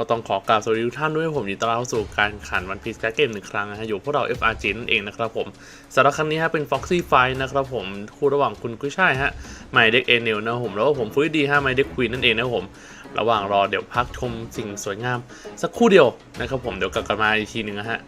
ก็ต้องขอกราบสวัสดีทุกท่านด้วยผมยินดีต้อนรับสู่การขันวันพีซแคสเกมหนึ่งครั้งนะฮะอยู่พวกเรา FRG นั่นเองนะครับผมสำหรับครั้งนี้ฮะเป็น Foxy Fight นะครับผมคู่ระหว่างคุณกุ้ยช่ายฮะไมเด็กเอเนลนะครับผมแล้วก็ผมฟุ้ยดีฮะไมเด็กควีนนั่นเองนะครับผมระหว่างรอเดี๋ยวพักชมสิ่งสวยงาม สักครู่เดียวนะครับผมเดี๋ยวกลับกันมาอีกทีหนึ่งนะฮะ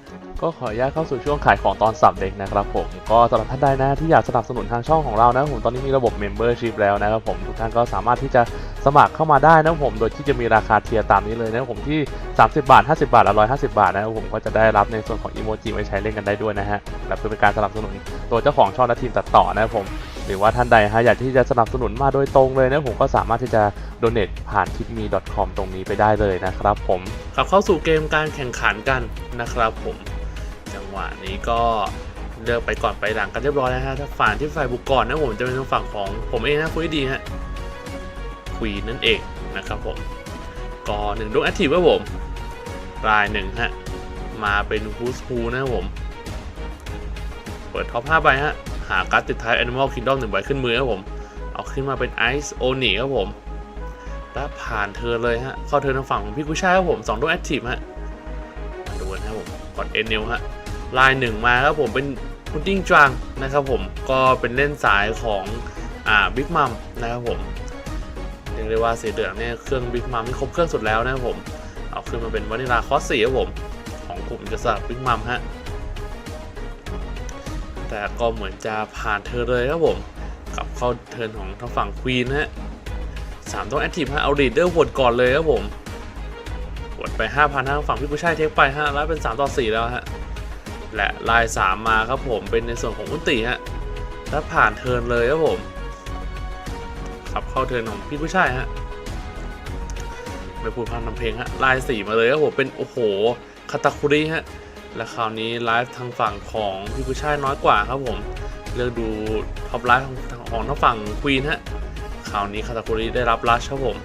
ก็ขออนุญาตเข้าสู่ช่วงขายของตอนสับเด็กนะครับผมก็สำหรับท่านใดนะที่อยากสนับสนุนทางช่องของเรานะผมตอนนี้มีระบบ Membership แล้วนะครับผมทุกท่านก็สามารถที่จะ สมัครเข้ามาได้นะผมโดยที่จะมีราคาเทียร์ตามนี้เลยนะผมที่ 30 บาท 50 บาทและ150 บาทนะครับผมก็จะได้รับในส่วนของอีโมจิไว้ใช้เล่นกันได้ด้วยนะฮะและเพื่อเป็นการสนับสนุนตัวเจ้าของช่องและทีมตัดต่อนะครับผมหรือว่าท่านใดฮะอยากที่จะสนับสนุนมาโดยตรงเลยนะผมก็สามารถที่จะ donate ผ่าน tipme.com ตรงนี้ไปได้เลยนะครับผมกลับเข้าสู่เกมการแข่งขันกันนะครับผม จังหวะนี้ก็เลือกไปก่อนไปหลังกันเรียบร้อยแล้วฮะถ้าฝ่ายที่ฝ่ายบุกก่อนนะผมจะเป็นทางฝั่งของผมเองนะคุยดีฮะ ควีนนั่นเองนะครับผมก็หนึ่งดวงแอคทีฟครับผม รายหนึ่งฮะ มาเป็นฮูสฮูนะครับผม เปิดท็อป5ใบฮะ หาการ์ดติดท้าย Animal Kingdom หนึ่งใบขึ้นมือครับผม เอาขึ้นมาเป็น Ice Oni ครับผม แล้วผ่านเธอเลยฮะ เข้าเธอทางฝั่งของพี่กุชายครับผม2ดวงแอคทีฟฮะ มาดูกันครับผมกดเอเนลฮะลายหนึ่งมาครับผมเป็นพุดดิ้งจางนะครับผม ก็เป็นเล่นสายของอ่าบิ๊กมัมนะครับผม เรียกได้ว่าสีเหลืองเนี่ยเครื่องบิ๊กมัมที่ครบเครื่องสุดแล้วนะครับผมเอาขึ้นมาเป็นวานิลาคอสสี่ครับผมของกลุ่มจะสลับบิ๊กมัมฮะแต่ก็เหมือนจะผ่านเธอเลยครับผมกลับเข้าเทิร์นของทางฝั่งควีนฮะสามต้องแอคทีฟฮะเอาลีดเดอร์หวดก่อนเลยครับผมหวดไป 5,000ทางฝั่งพี่ผู้ชายเทคไปฮะแล้วเป็น 3 ต่อ 4 แล้วฮะและลาย 3 มาครับผมเป็นในส่วนของอุนติฮะแล้วผ่านเทิร์นเลยครับผม ขับเข้าเทินของพี่ผู้ชายฮะไม่พูดพร่ำทำเพลงฮะลาย4มาเลยครับผมเป็นโอ้โหคาตาคุริฮะและคราวนี้ไลฟ์ทางฝั่งของพี่กุช่ายน้อยกว่าครับผมเลือกดูท็อปไลฟ์ของของทางฝั่งควีนฮะคราวนี้คาตาคุริได้รับลัชครับผม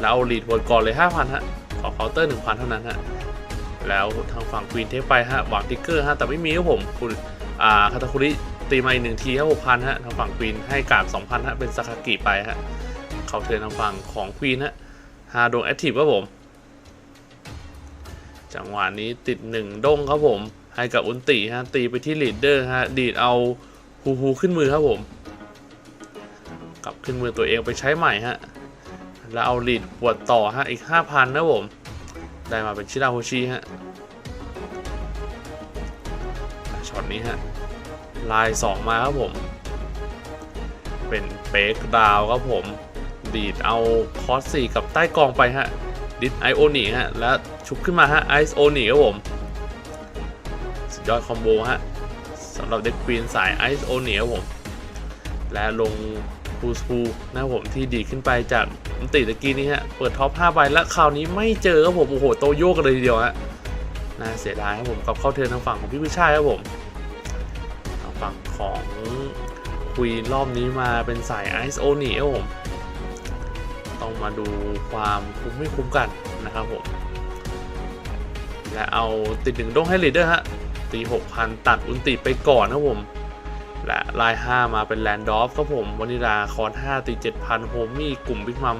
แล้วเอาลีดบนก่อนเลย 5,000ฮะขอเคาน์เตอร์1,000 เท่านั้นฮะแล้วทางฝั่งควีนเทคไปฮะหวังติ๊กเกอร์ฮะแต่ไม่มีครับผมคุณอ่าคาตาคุริ ตีมาอีกหนึ่งทีครับ6,000ฮะทางฝั่งควีนให้การ์ด2,000ฮะเป็นสคากิไปฮะเขาเทินทางฝั่งของควีนฮะฮาดวงแอคทีฟครับผม จังหวะนี้ติดหนึ่งด้งครับผม ให้กับอุนติฮะตีไปที่ลีดเดอร์ฮะดีดเอาฮูฮูขึ้นมือครับผม กลับขึ้นมือตัวเองไปใช้ใหม่ฮะแล้วเอาลีดปวดต่อฮะอีก5,000นะผม ได้มาเป็นชิราโฮชิฮะช็อตนี้ฮะ ลาย 2 มาครับผม เป็นเป๊กดาวครับผม ดีดเอาคอสสี่กับใต้กองไปฮะ ดิสไอโอนีฮะ แล้วชุบขึ้นมาฮะไอซ์โอนีครับผม สุดยอดคอมโบฮะสำหรับเด็กควีนสายไอซ์โอนีครับผม และลงฟูสฟูนะครับผมที่ดีขึ้นไปจากอันติตะกี้นี้ฮะ เปิดท็อป5ใบแล้วคราวนี้ไม่เจอครับผม โอ้โห โตโยกกันเลยทีเดียวฮะน่าเสียดายครับผมกับเข้าเทินทางฝั่งของพี่วิชัยครับผม ฝั่งของควีนรอบนี้มาเป็นสายไอซ์โอนีครับผมต้องมาดูความคุ้มไม่คุ้มกันนะครับผม และเอาติดหนึ่งด้งให้ลีดเดอร์ฮะ ตี 6,000 ตัดอุนติไปก่อนนะผม และลาย 5 มาเป็นแลนดอฟครับผมวานิลาคอน 5 ตี 7,000 โฮมี่กลุ่มบิ๊กมัม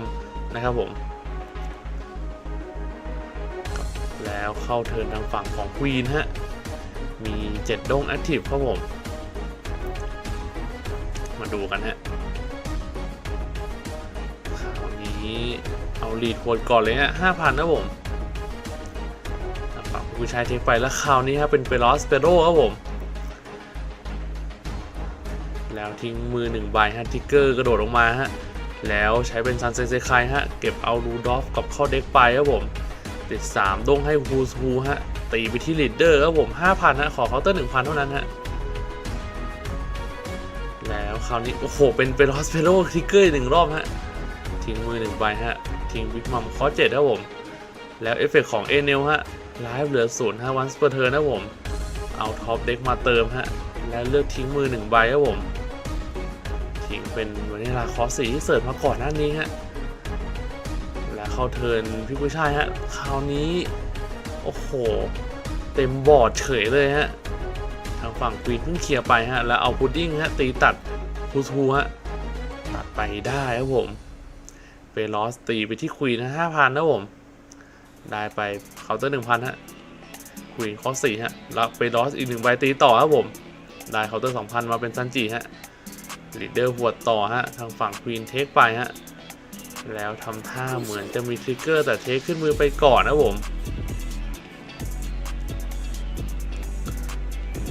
นะครับผม แล้วเข้าเทินทางฝั่งของควีนฮะ มี 7ด้งแอคทีฟครับผม มาดูกันฮะคราวนี้เอาลีดโหดก่อนเลยฮะห้าพันนะผมทางฝั่งผู้ชายเทคไปแล้วคราวนี้ครับเป็นเปโลสเปโรครับผม แล้วทิ้งมือหนึ่งใบฮะทิกเกอร์กระโดดลงมาฮะแล้วใช้เป็นซันเซเซคายฮะ เก็บเอารูดอฟกับเข้าเด็กไปครับผม ติด 3ดงให้ฮูสฮูฮะ ตีไปที่ลีดเดอร์ครับผม 5,000 ฮะ ขอเคาน์เตอร์ 1,000 เท่านั้นฮะ คราวนี้ โอ้โห เป็นเปโลสเปโรทิกเกอร์หนึ่งรอบฮะ ทิ้งมือหนึ่งใบฮะ ทิ้งบิ๊กมัมคอเจ็ดครับผม แล้วเอฟเฟกของเอเนลฮะไลฟ์เหลือศูนย์ฮะวันสเปอร์เทอร์นะผม เอาท็อปเด็กมาเติมฮะ และเลือกทิ้งมือหนึ่งใบครับผม ทิ้งเป็นวานิลาคอสสีที่เสิร์ฟมาก่อนหน้านี้ฮะ และเข้าเทิร์นพี่ผู้ชายฮะ คราวนี้ โอ้โห เต็มบอร์ดเฉยเลยฮะ ทางฝั่งควีนเพิ่งเคลียร์ไปฮะ แล้วเอาพุดดิ้งฮะตีตัด พูทูฮะตัดไปได้ครับผมเฟลอสตีไปที่ควีนนะห้าพันนะผม ได้ไปเคาน์เตอร์หนึ่งพันฮะควีนข้อสี่ฮะแล้วไปลอสอีกหนึ่งใบตีต่อครับผม ได้เคาน์เตอร์สองพันมาเป็นซันจิฮะลีดเดอร์หัวต่อฮะทางฝั่งควีนเทคไปฮะแล้วทำท่าเหมือนจะมีทริกเกอร์แต่เทคขึ้นมือไปก่อนนะผม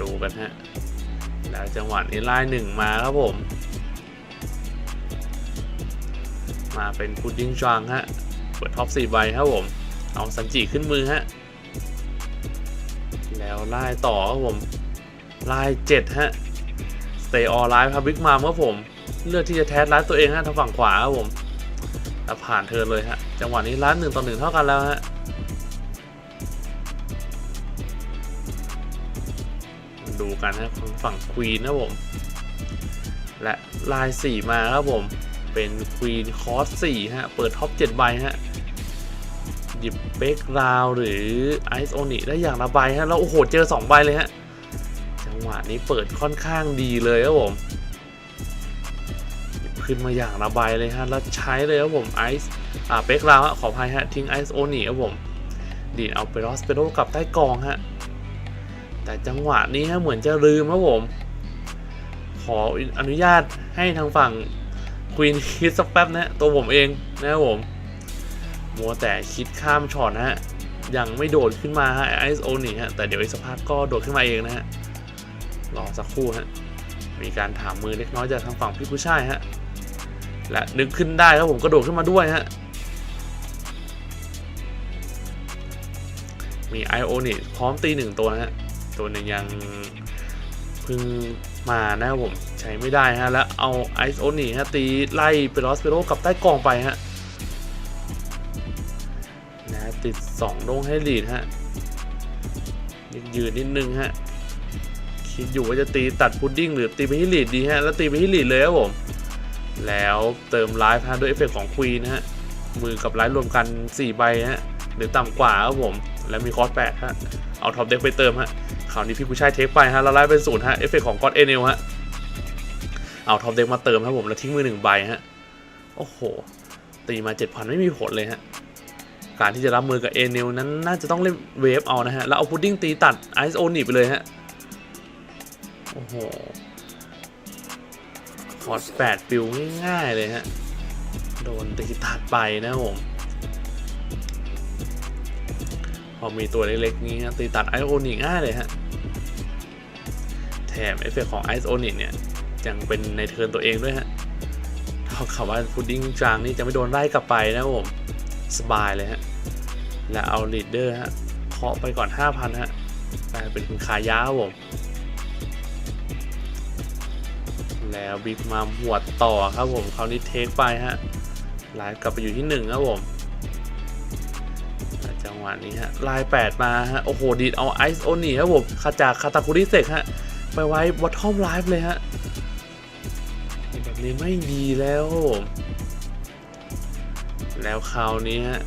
ดูกันฮะ แล้วจังหวะนี้ไล่หนึ่งมาครับผม มาเป็นพุดดิ้งจางฮะ เปิดท็อปสี่ใบครับผม เอาซันจิขึ้นมือฮะ แล้วไล่ต่อครับผม ไล่เจ็ดฮะ Stay All Live ครับบิ๊กมามครับผม เลือกที่จะแทสไลฟ์ตัวเองฮะทางฝั่งขวาครับผมแล้วผ่านเธอเลยฮะ จังหวะนี้ไลฟ์หนึ่งต่อหนึ่งเท่ากันแล้วฮะดูกันฮะฝั่งควีนนะผม และลายสี่มาครับผม เป็นควีนคอสสี่ฮะ เปิดท็อปเจ็ดใบฮะ หยิบเบกราวหรือไอซ์โอนิได้อย่างละใบฮะ แล้วโอ้โห เจอ2ใบเลยฮะ จังหวะนี้เปิดค่อนข้างดีเลยครับผมขึ้นมาอย่างละใบเลยฮะ แล้วใช้เลยครับผมไอซ์อ่าเบกราวฮะขออภัยฮะ ทิ้งไอซ์โอนิครับผมดีดเอาไปรอสเปโรกลับใต้กองฮะ แต่จังหวะนี้ฮะเหมือนจะลืมครับผม ขออนุญาตให้ทางฝั่ง ควีนคิดสักแป๊บนะฮะตัวผมเองนะครับผมมัวแต่คิดข้ามช็อตนะฮะยังไม่โดดขึ้นมาฮะไอซ์โอนี่ฮะแต่เดี๋ยวอีกสักพักก็โดดขึ้นมาเองนะฮะรอสักครู่ฮะมีการถามมือเล็กน้อยจากทางฝั่งพี่ผู้ชายฮะและนึกขึ้นได้ครับผมก็โดดขึ้นมาด้วยฮะมีไอโอนี่พร้อมตีหนึ่งตัวนะฮะตัวหนึ่งยัง เพิ่งมานะครับผมใช้ไม่ได้ฮะ แล้วเอาไอซ์โอนี่ฮะ ตีไล่เปโรสเปโรกับใต้กองไปฮะนะติด2โด่งให้ลีดฮะยืนยืนนิดนึงฮะ คิดอยู่ว่าจะตีตัดพุดดิ้งหรือตีไปที่ลีดดีฮะ แล้วตีไปที่ลีดเลยครับผม แล้วเติมไลฟ์ฮะด้วยเอฟเฟกต์ของควีนฮะ มือกับไลฟ์รวมกัน 4 ใบฮะ หรือต่ำกว่าครับผม แล้วมีคอร์ส8ฮะ เอาท็อปเด็กไปเติมฮะคราวนี้พี่ผู้ชายเทคไปฮะแล้วไลฟ์เป็นศูนย์ฮะเอฟเฟกต์ของกอดเอเนลฮะเอาท็อปเด็กมาเติมครับผมแล้วทิ้งมือหนึ่งใบฮะโอ้โห ตีมา 7,000 ไม่มีผลเลยฮะ การที่จะรับมือกับเอเนลนั้นน่าจะต้องเล่นเวฟเอานะฮะ แล้วเอาพุดดิ้งตีตัดไอซ์โอนิไปเลยฮะ โอ้โหคอร์สแปดปิวง่ายๆเลยฮะ โดนตีตัดไปนะผม อมีตัวเล็กๆ นี้ฮะตีตัดไอโอนิกง่ายเลยฮะ แถมเอฟเฟกของไอโอนิกเนี่ย ยังเป็นในเทิร์นตัวเองด้วยฮะเท่ากับว่าพุดดิ้งจางนี่จะไม่โดนไล่กลับไปนะผม สบายเลยฮะ แล้วเอาลีดเดอร์ฮะเคาะไปก่อน 5,000 ฮะกลายเป็นคุณขายาผม แล้วบิ๊กมาหวดต่อครับผม คราวนี้เทคไปฮะไลน์กลับไปอยู่ที่ 1 ครับผม แล้วจังหวะนี้ฮะลน์8มาฮะโอ้โหดีดเอาไอซ์โอนี่ครับผมคาจากคาตาคุริเซกฮะไปไว้บอททอมไลฟ์เลยฮะแบบนี้ไม่ดีแล้วผมแล้วคราวนี้ฮะ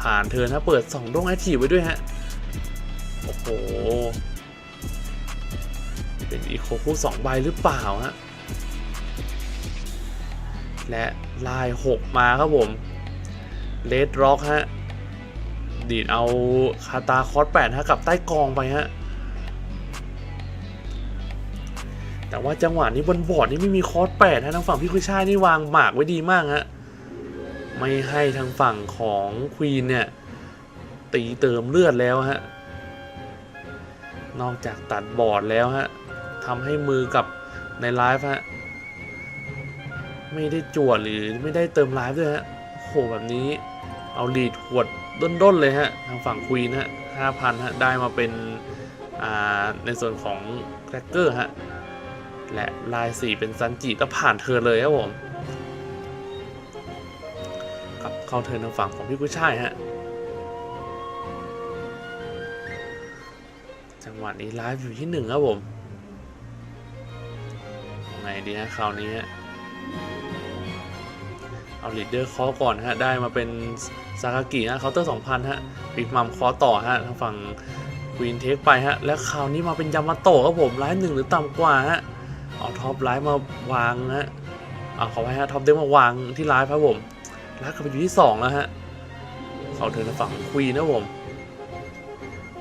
ผ่านเทินถ้าเปิด2ดงแอคทีฟไว้ด้วยฮะโอ้โห เป็นอีโคคู่2ใบหรือเปล่าฮะและลาย 6 มาครับผมเลดร็อกฮะ ดีดเอาคาตาคอส8ฮะกับใต้กองไปฮะแต่ว่าจังหวะนี้บนบอร์ดนี่ไม่มีคอส8ฮะทางฝั่งพี่คุยช่ายนี่วางหมากไว้ดีมากฮะไม่ให้ทางฝั่งของควีนเนี่ยตีเติมเลือดแล้วฮะนอกจากตัดบอร์ดแล้วฮะทำให้มือกับในไลฟ์ฮะไม่ได้จวดหรือไม่ได้เติมไลฟ์ด้วยฮะโหแบบนี้เอาลีดหวด ด้นๆเลยฮะทางฝั่งควีนฮะห้าพันฮะได้มาเป็นอ่าในส่วนของแครกเกอร์ฮะและลายสีเป็นซันจิก็ผ่านเธอเลยครับผมกับเข้าเทิร์นทางฝั่งของพี่กุ้ยช่ายฮะจังหวะนี้ไลฟ์อยู่ที่หนึ่งครับผมยังไงดีฮะคราวนี้ฮะ เอาลีดเดอร์คอก่อนฮะได้มาเป็นซากากิฮะเคาน์เตอร์2,000ฮะบิ๊กมัมคอต่อฮะทางฝั่งควีนเทคไปฮะแล้วคราวนี้มาเป็นยามาโตะครับผมไลฟ์หนึ่งหรือต่ำกว่าฮะเอาท็อปไลฟ์มาวางฮะเอาขอให้ฮะท็อปเด้งมาวางที่ไลฟ์ครับผมไลากกลับไปอยู่ที่2แล้วฮะเขาเทิร์นฝั่งควีนนะผม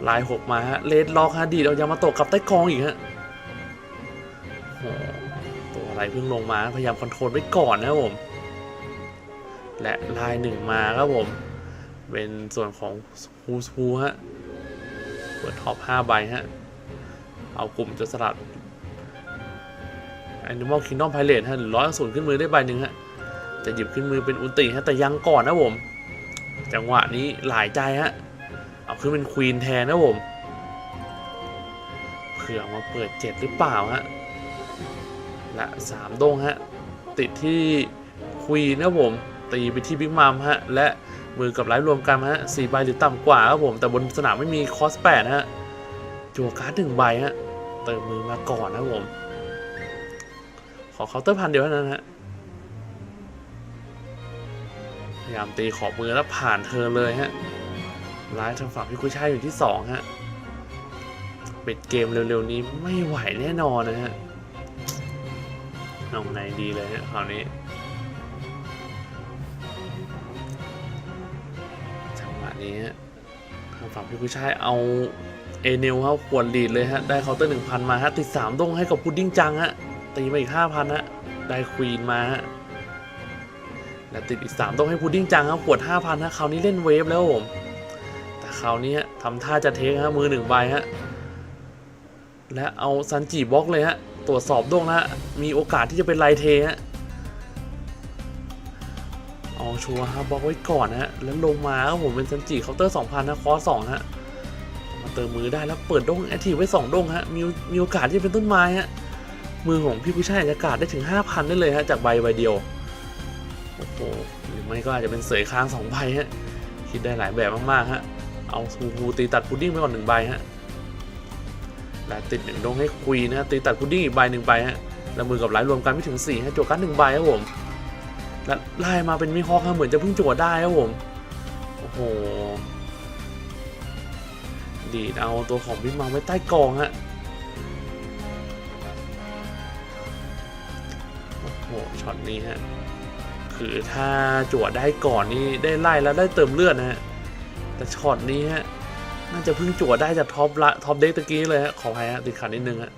ลายหกมาฮะเลดล็อกฮะดีเอายามาโตะกลับใต้กองอีกฮะตัวอะไรเพิ่งลงมาพยายามคอนโทรลไว้ก่อนนะครับผม และลายหนึ่งมาครับผม เป็นส่วนของฮูสฮูฮะเปิดท็อป5ใบฮะ เอากลุ่มจดสลัด Animal Kingdom Pirate ฮะหรือร้อยศูนขึ้นมือได้ใบหนึ่งฮะ จะหยิบขึ้นมือเป็นอุลตริฮะ แต่ยังก่อนนะผม จังหวะนี้หลายใจฮะ เอาขึ้นเป็นควีนแทนนะผมเผื่อมาเปิดเจ็ดหรือเปล่าฮะ และสามโดงฮะ ติดที่ควีนนะผม ตีไปที่บิ๊กมัมฮะ และมือกับไลฟ์รวมกันฮะสี่ใบหรือต่ำกว่าครับผม แต่บนสนามไม่มีคอสแปดฮะจั่วการ์ดหนึ่งใบฮะ เติมมือมาก่อนนะผม ขอเคาน์เตอร์พันเดียวเท่านั้นฮะพยายามตีขอบมือแล้วผ่านเธอเลยฮะร้ายทางฝั่งพี่กุ้ยช่ายอยู่ที่สองฮะปิดเกมเร็วๆนี้ไม่ไหวแน่นอนนะฮะเอาไงดีเลยฮะคราวนี้ นี้ทางฝั่งพี่กุยช่ายเอาเอเนลครับขวนลีดเลยฮะ ได้เคาน์เตอร์หนึ่งพันมาฮะ ติดสามดงให้กับพุดดิ้งจังฮะ ตีมาอีกห้าพันฮะ ได้ควีนมาฮะ และติดอีก3ต้องให้พุดดิ้งจังครับขวด5,000ฮะ คราวนี้เล่นเวฟแล้วผม แต่คราวนี้ฮะทำท่าจะเทคฮะ มือหนึ่งใบฮะ และเอาซันจิบล็อกเลยฮะ ตรวจสอบดวงนะมีโอกาสที่จะเป็นไลเทฮะ เอาชัวร์ครับล็อกไว้ก่อนนะฮะแล้วลงมาครับผมเป็นซันจิเคาน์เตอร์2,000นะคอส2ฮะมาเติมมือได้แล้วเปิดดงแอคทีฟไว้2ดงฮะมีมีโอกาสที่จะเป็นต้นไม้ฮะมือของพี่ผู้ชายอาจะกาดได้ถึง5,000ได้เลยฮะจากใบใบเดียวโอ้โหหรือไม่ก็อาจจะเป็นเสยค้างสองใบฮะคิดได้หลายแบบมากๆฮะเอาซูฮูตีตัดพุดดิ้งไปก่อนหนึ่งใบฮะและติดหนึ่งดงให้ควีนะตีตัดพุดดิ้งอีกใบหนึ่งใบฮะแล้วมือกับไลท์รวมกันไม่ถึง4ฮะจวกันหนึ่งใบครับผม และไล่มาเป็นมิฮอกฮะเหมือนจะเพิ่งจวดได้ครับผม โอ้โห ดีดเอาตัวของบิ๊กมาไว้ใต้กองฮะ โอ้โห ช็อตนี้ฮะ คือถ้าจั่วได้ก่อนนี่ได้ไล่แล้วได้เติมเลือดนะฮะ แต่ช็อตนี้ฮะ น่าจะเพิ่งจั่วได้จากท็อปละท็อปเด็กตะกี้เลยฮะ ขออภัยฮะติดขัดนิดนึงฮะ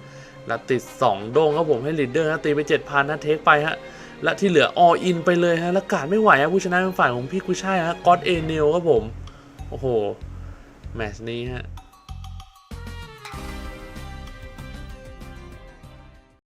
แล้วติด 2 โดงครับผมให้ลีดเดอร์ฮะตีไป 7,000นะเทคไปฮะ และที่เหลือออินไปเลยฮะแล้วการไม่ไหวฮะผู้ชนะเป็นฝ่ายของพี่กุช่ายฮะก็อดเอเนลครับผม โอ้โห แมตช์นี้ฮะ